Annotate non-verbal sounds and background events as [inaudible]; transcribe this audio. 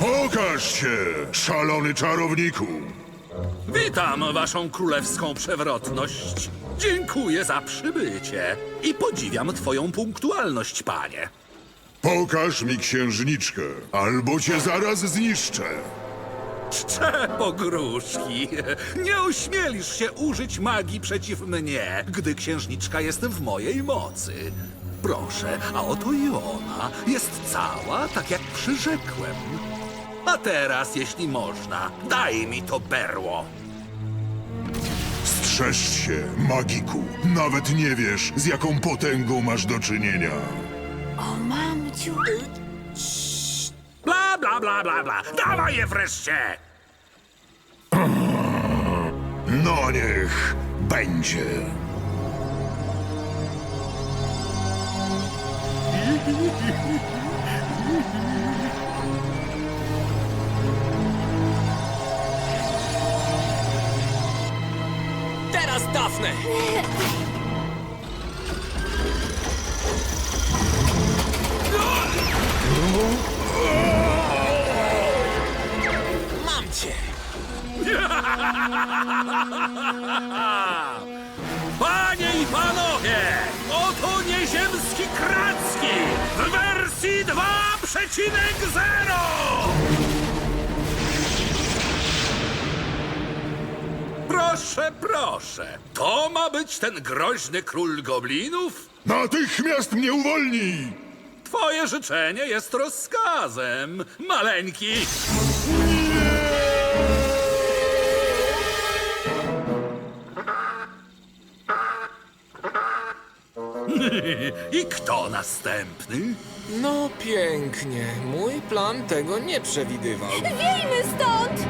Pokaż się, szalony czarowniku! Witam waszą królewską przewrotność. Dziękuję za przybycie i podziwiam twoją punktualność, panie. Pokaż mi księżniczkę, albo cię zaraz zniszczę. Czcze pogróżki. Nie ośmielisz się użyć magii przeciw mnie, gdy księżniczka jest w mojej mocy. Proszę, a oto i ona. Jest cała, tak jak przyrzekłem. A teraz, jeśli można, daj mi to berło. Strzeż się, magiku. Nawet nie wiesz, z jaką potęgą masz do czynienia. O, mamciu. Bla, bla, bla, bla, bla. Dawaj je wreszcie! No niech będzie. [laughs] Teraz Dafne! Mam cię! [laughs] Panie i panowie, oto nieziemski kracki w wersji 2,0! Proszę, proszę, to ma być ten groźny król goblinów? Natychmiast mnie uwolnij! Twoje życzenie jest rozkazem, maleńki. [laughs] I kto następny? No pięknie. Mój plan tego nie przewidywał. Wiejmy stąd!